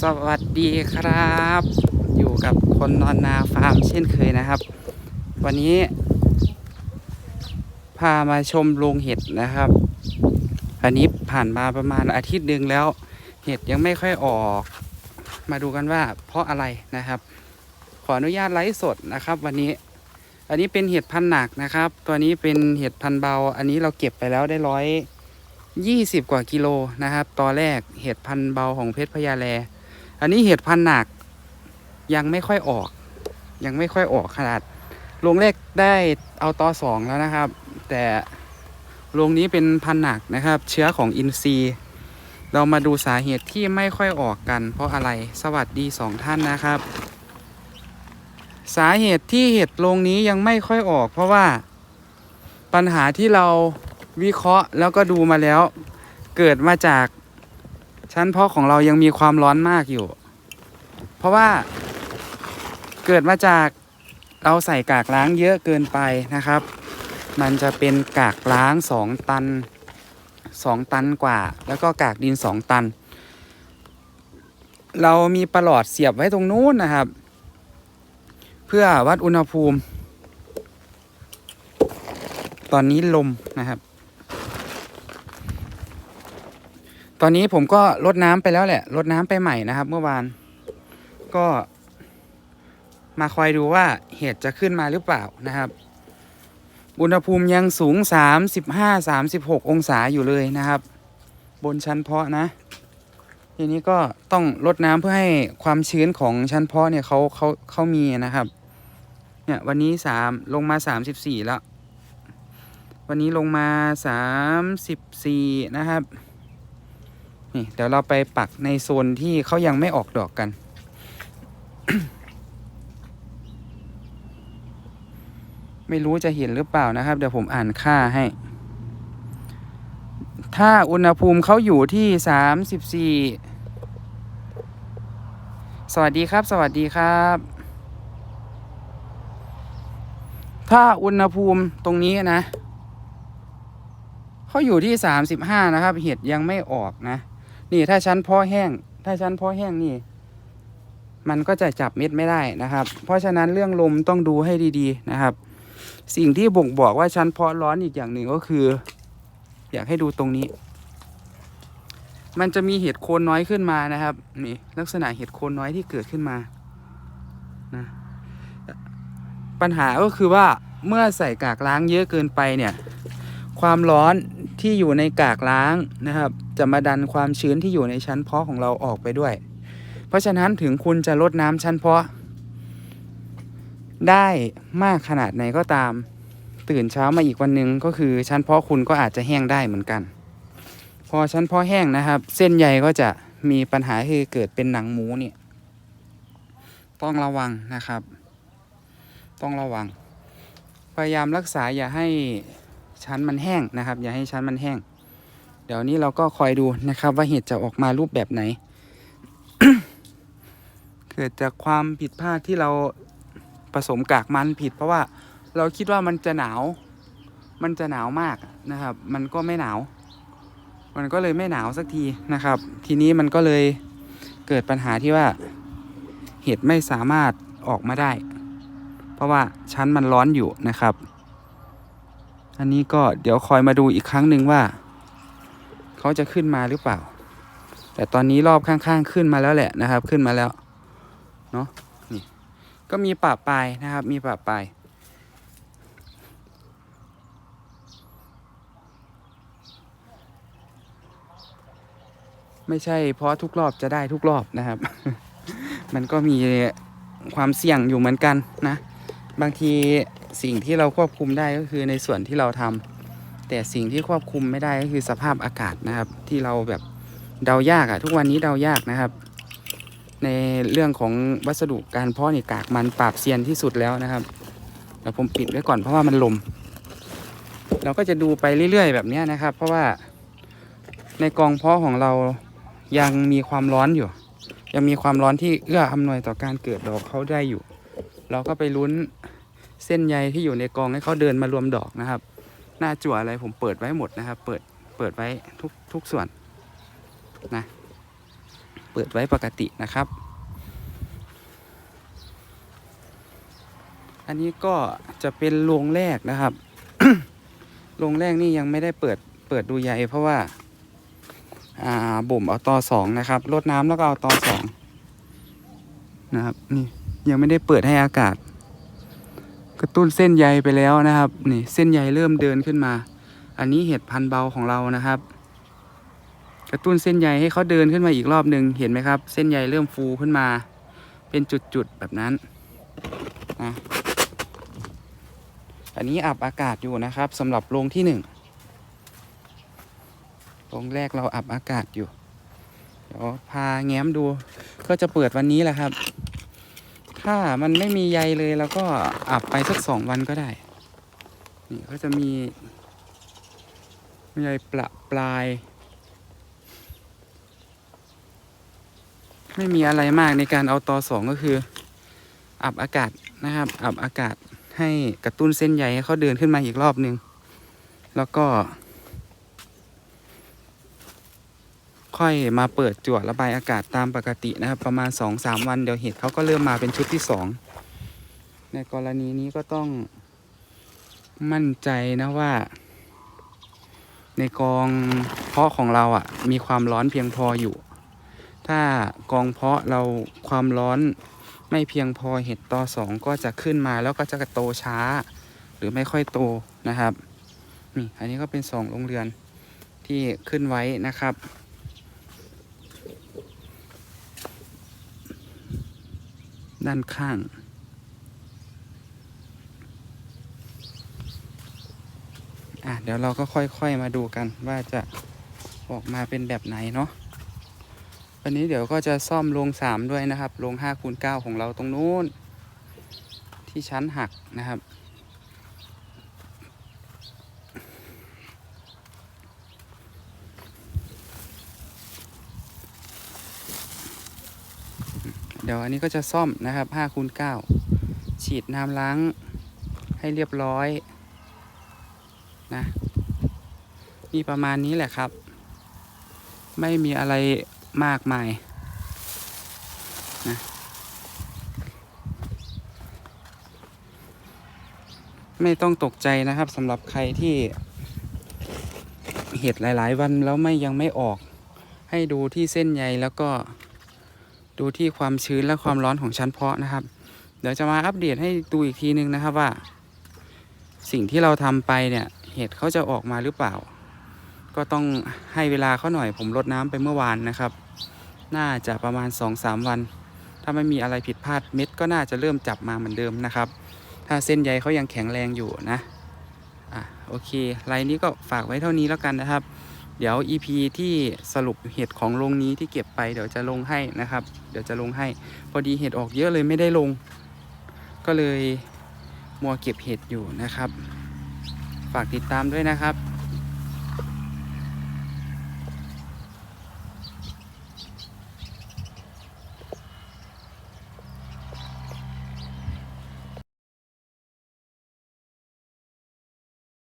สวัสดีครับ อยู่กับคนนอนนาฟาร์มเช่นเคยนะครับ วันนี้ พามาชมโรงเห็ดนะครับ อันนี้ผ่านมาประมาณอาทิตย์หนึ่งแล้ว เห็ดยังไม่ค่อยออก มาดูกันว่าเพราะอะไรนะครับ ขออนุญาตไลฟ์สดนะครับ วันนี้ อันนี้เป็นเห็ดพันหนักนะครับ ตัวนี้เป็นเห็ดพันเบา อันนี้เราเก็บไปแล้วได้ร้อย ยี่สิบกว่ากิโลนะครับตอนแรกเห็ดพันธุ์เบาของเพชรพญาแล อันนี้เห็ดพันธุ์หนักยังไม่ค่อยออก ยังไม่ค่อยออกขนาดโรงแรกได้เอาตอสองแล้วนะครับ แต่โรงนี้เป็นพันธุ์หนักนะครับ เชื้อของอินทรีย์เรามาดูสาเหตุที่ไม่ค่อยออกกัน เพราะอะไรสวัสดีสองท่านนะครับ สาเหตุที่เห็ดโรงนี้ยังไม่ค่อยออก เพราะว่าปัญหาที่เรา วิเคราะห์แล้วก็ดูมาแล้ว เกิดมาจากชั้นเพาะของเรายังมีความร้อนมากอยู่ เพราะว่าเกิดมาจากเราใส่กากล้างเยอะเกินไปนะครับ มันจะเป็นกากล้าง 2 ตัน 2 ตันกว่า แล้วก็กากดิน 2 ตัน เรามีประหลอดเสียบไว้ตรงนู้นนะครับ เพื่อวัดอุณหภูมิ ตอนนี้ลมนะครับ ตอนนี้ผมก็ลดน้ำไปแล้วแหละลดน้ำไปใหม่นะครับ เมื่อวาน ก็ มาคอยดูว่าเห็ดจะขึ้นมาหรือเปล่านะครับ อุณหภูมิยังสูง 35-36 องศาอยู่เลยนะครับ บนชั้นเพาะนะ ทีนี้ก็ต้องลดน้ำเพื่อให้ความชื้นของชั้นเพาะเนี่ยเขาเขาเขามีนะครับ เนี่ยวันนี้สามลงมา 34 แล้ว วันนี้ลงมา 34 นะครับ นี่เดี๋ยวเราไปปักในโซนที่เขายังไม่ออกดอกกัน ไม่รู้จะเห็นหรือเปล่านะครับ เดี๋ยวผมอ่านค่าให้ ถ้าอุณหภูมิเขาอยู่ที่สามสิบสี่สวัสดีครับ สวัสดีครับ ถ้าอุณหภูมิตรงนี้นะเขาอยู่ที่สามสิบห้านะครับ เห็ดยังไม่ออกนะ นี่ถ้าชั้นเพาะแห้ง ถ้าชั้นเพาะแห้งนี่ มันก็จะจับเม็ดไม่ได้นะครับ เพราะฉะนั้นเรื่องลมต้องดูให้ดีๆนะครับ สิ่งที่บ่งบอกว่าชั้นเพาะร้อนอีกอย่างหนึ่งก็คือ อยากให้ดูตรงนี้ มันจะมีเห็ดโคนน้อยขึ้นมานะครับนี่ลักษณะเห็ดโคนน้อยที่เกิดขึ้นมานะปัญหาก็คือว่าเมื่อใส่กากล้างเยอะเกินไปเนี่ย ความร้อน ที่อยู่ในกากล้างนะครับ จะมาดันความชื้นที่อยู่ในชั้นเพาะของเราออกไปด้วย เพราะฉะนั้นถึงคุณจะลดน้ำชั้นเพาะ ได้มากขนาดไหนก็ตาม ตื่นเช้ามาอีกวันหนึ่งก็คือชั้นเพาะคุณก็อาจจะแห้งได้เหมือนกัน พอชั้นเพาะแห้งนะครับ เส้นใยก็จะมีปัญหาคือเกิดเป็นหนังหมูเนี่ยต้องระวังนะครับ ต้องระวัง พยายามรักษาอย่าให้ ชั้นมันแห้งนะครับ อย่าให้ชั้นมันแห้ง เดี๋ยวนี้เราก็คอยดูนะครับ ว่าเห็ดจะออกมารูปแบบไหน เกิดจากความผิดพลาดที่เราผสมกากมันผิด เพราะว่าเราคิดว่ามันจะหนาว มันจะหนาวมากนะครับ มันก็ไม่หนาว มันก็เลยไม่หนาวสักทีนะครับ ทีนี้มันก็เลยเกิดปัญหาที่ว่าเห็ดไม่สามารถออกมาได้ เพราะว่าชั้นมันร้อนอยู่นะครับ อันนี้ก็เดี๋ยวคอยมาดูอีกครั้งหนึ่งว่า เขาจะขึ้นมาหรือเปล่า แต่ตอนนี้รอบข้างๆขึ้นมาแล้วแหละนะครับ ขึ้นมาแล้วเนาะนี่ก็มีป่าปลายนะครับ มีป่าปลายไม่ใช่เพราะทุกรอบจะได้ทุกรอบนะครับ มันก็มีความเสี่ยงอยู่เหมือนกันนะ บางที สิ่งที่เราควบคุมได้ก็คือในส่วนที่เราทำแต่สิ่งที่ควบคุมไม่ได้ก็คือสภาพอากาศนะครับ ที่เราแบบเดายากอะทุกวันนี้เดายากนะครับ ในเรื่องของวัสดุการเพาะนี่กากมันปราบเซียนที่สุดแล้วนะครับเดี๋ยวผมปิดไว้ก่อนเพราะว่ามันลม เราก็จะดูไปเรื่อยๆ แบบนี้นะครับ เพราะว่าในกองเพาะของเรายังมีความร้อนอยู่ ยังมีความร้อนที่เอื้ออำนวยต่อการเกิดดอกเขาได้อยู่ เราก็ไปลุ้น เส้นใยที่อยู่ในกองให้เขาเดินมารวมดอกนะครับ หน้าจั่วอะไรผมเปิดไว้หมดนะครับ เปิดเปิดไว้ทุกทุกส่วนนะเปิดไว้ปกตินะครับ อันนี้ก็จะเป็นโรงแรกนะครับโรงแรกนี่ยังไม่ได้เปิดเปิดดูใยเพราะว่าอ่าบ่มเอาตอสองนะครับลดน้ำแล้วก็เอาตอสองนะครับนี่ยังไม่ได้เปิดให้อากาศ ระตุ้นเส้นใยไปแล้วนะครับนี่เส้นใยเริ่มเดินขึ้นมา อันนี้เห็ดพันเบาของเรานะครับ กระตุ้นเส้นใยให้เขาเดินขึ้นมาอีกรอบหนึ่งเห็นไหมครับ เส้นใยเริ่มฟูขึ้นมา เป็นจุดๆแบบนั้นนะอันนี้อับอากาศอยู่นะครับสำหรับโรงที่หนึ่งโรงแรกเราอับอากาศอยู่เดี๋ยวพาแง้มดู ก็จะเปิดวันนี้แหละครับ ถ้ามันไม่มีใยเลยแล้วก็อับไปสักสองวันก็ได้ นี่ก็จะมีใยประปลาย ไม่มีอะไรมากในการเอาตอสองก็คือ อับอากาศนะครับ อับอากาศให้กระตุ้นเส้นใยให้เขาเดินขึ้นมาอีกรอบนึง แล้วก็ ค่อยมาเปิดจวดระบายอากาศตามปกตินะครับ ประมาณ 2-3 วันเดี๋ยวเห็ดเขาก็เริ่มมาเป็นชุดที่ 2 ในกรณีนี้ก็ต้องมั่นใจนะว่า ในกองเพาะของเราอะ่ะ มีความร้อนเพียงพออยู่ ถ้ากองเพาะเราความร้อนไม่เพียงพอเห็ดต่อสองก็จะขึ้นมาแล้วก็จะโตช้า หรือไม่ค่อยโตนะครับนี่อันนี้ก็เป็นสองโรงเรือนที่ขึ้นไว้นะครับ ด้านข้าง อะ เดี๋ยวเราก็ค่อยๆมาดูกันว่าจะออกมาเป็นแบบไหนเนาะวันนี้เดี๋ยวก็จะซ่อมโรงสามด้วยนะครับ โรงห้าคูณเก้าของเราตรงนู้น ที่ชั้นหักนะครับ ดี๋ยวอันนี้ก็จะซ่อมนะครับ5คูณ9ฉีดน้ำล้างให้เรียบร้อยนะมีประมาณนี้แหละครับ ไม่มีอะไรมากมายนะไม่ต้องตกใจนะครับสำหรับใครที่เห็ดหลาย ๆ วันแล้วไม่ยังไม่ออก ให้ดูที่เส้นใยแล้วก็ ดูที่ความชื้นและความร้อนของชั้นเพาะนะครับ เดี๋ยวจะมาอัปเดตให้ดูอีกทีนึงนะครับว่า สิ่งที่เราทำไปเนี่ยเห็ดเขาจะออกมาหรือเปล่า ก็ต้องให้เวลาเขาหน่อยผมรดน้ำไปเมื่อวานนะครับ น่าจะประมาณ 2-3 วัน ถ้าไม่มีอะไรผิดพลาดเม็ดก็น่าจะเริ่มจับมาเหมือนเดิมนะครับ ถ้าเส้นใยเขายังแข็งแรงอยู่นะอะโอเคไลน์นี้ก็ฝากไว้เท่านี้แล้วกันนะครับ เดี๋ยว EP ที่สรุปเห็ดของโรงนี้ที่เก็บไปเดี๋ยวจะลงให้นะครับ เดี๋ยวจะลงให้ พอดีเห็ดออกเยอะเลยไม่ได้ลง ก็เลยมัวเก็บเห็ดอยู่นะครับ ฝากติดตามด้วยนะครับ